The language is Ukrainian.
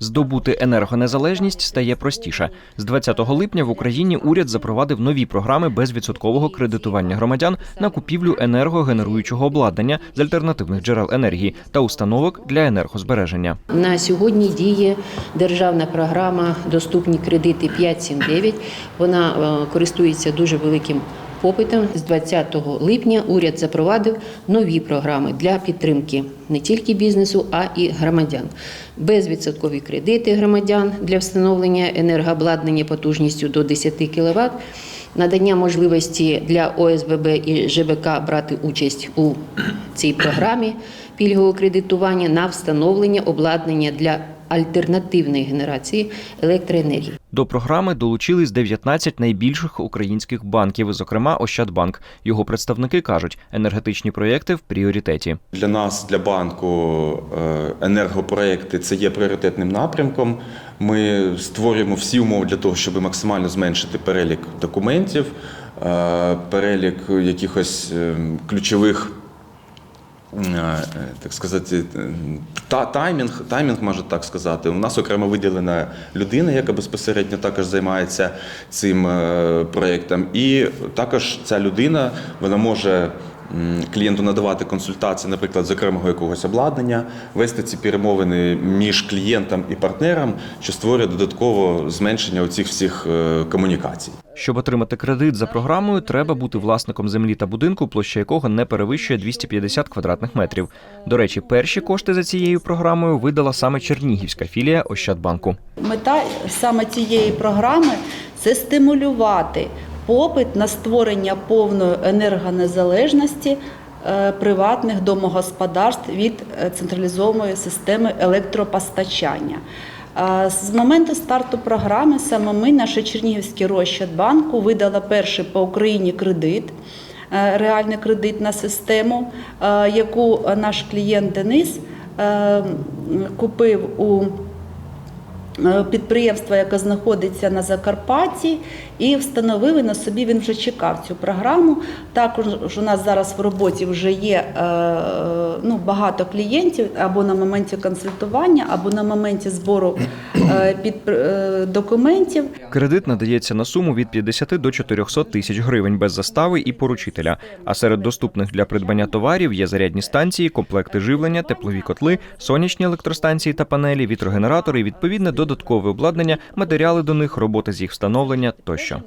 Здобути енергонезалежність стає простіше. З 20 липня в Україні уряд запровадив нові програми безвідсоткового кредитування громадян на купівлю енергогенеруючого обладнання з альтернативних джерел енергії та установок для енергозбереження. На сьогодні діє державна програма Доступні кредити 579. Вона е, користується дуже великим попитом. З 20 липня уряд запровадив нові програми для підтримки не тільки бізнесу, а і громадян. Безвідсоткові кредити громадян для встановлення енергообладнання потужністю до 10 кВт. Надання можливості для ОСББ і ЖБК брати участь у цій програмі пільгового кредитування на встановлення обладнання для альтернативної генерації електроенергії. До програми долучились 19 найбільших українських банків, зокрема Ощадбанк. Його представники кажуть, енергетичні проєкти в пріоритеті. Для нас, для банку, е, енергопроекти це є пріоритетним напрямком. Ми створюємо всі умови для того, щоб максимально зменшити перелік документів, е, перелік якихось е, ключових. Е, Так сказати, е, та таймінг, таймінг можна так сказати. У нас окремо виділена людина, яка безпосередньо також займається цим е, проєктом. І також ця людина вона може клієнту надавати консультації, наприклад, з окремого якогось обладнання, вести ці перемовини між клієнтом і партнером, що створює додатково зменшення оцих всіх е, комунікацій. Щоб отримати кредит за програмою, треба бути власником землі та будинку, площа якого не перевищує 250 квадратних метрів. До речі, перші кошти за цією програмою видала саме Чернігівська філія Ощадбанку. Мета саме цієї програми це стимулювати попит на створення повної енергонезалежності е, приватних домогосподарств від е, централізованої системи електропостачання. Е, З моменту старту програми саме ми, наше Чернігівське Рощадбанку, видала перший по Україні кредит. Реальний кредит на систему, яку наш клієнт Денис купив у підприємства, яке знаходиться на Закарпатті, і встановили на собі. Він вже чекав цю програму. Також у нас зараз в роботі вже є е, е, ну, багато клієнтів або на моменті консультування, або на моменті збору е, під, е, документів. Кредит надається на суму від 50 до 400 тисяч гривень без застави і поручителя. А серед доступних для придбання товарів є зарядні станції, комплекти живлення, теплові котли, сонячні електростанції та панелі, вітрогенератори і відповідне додаткове обладнання, матеріали до них, роботи з їх встановлення тощо.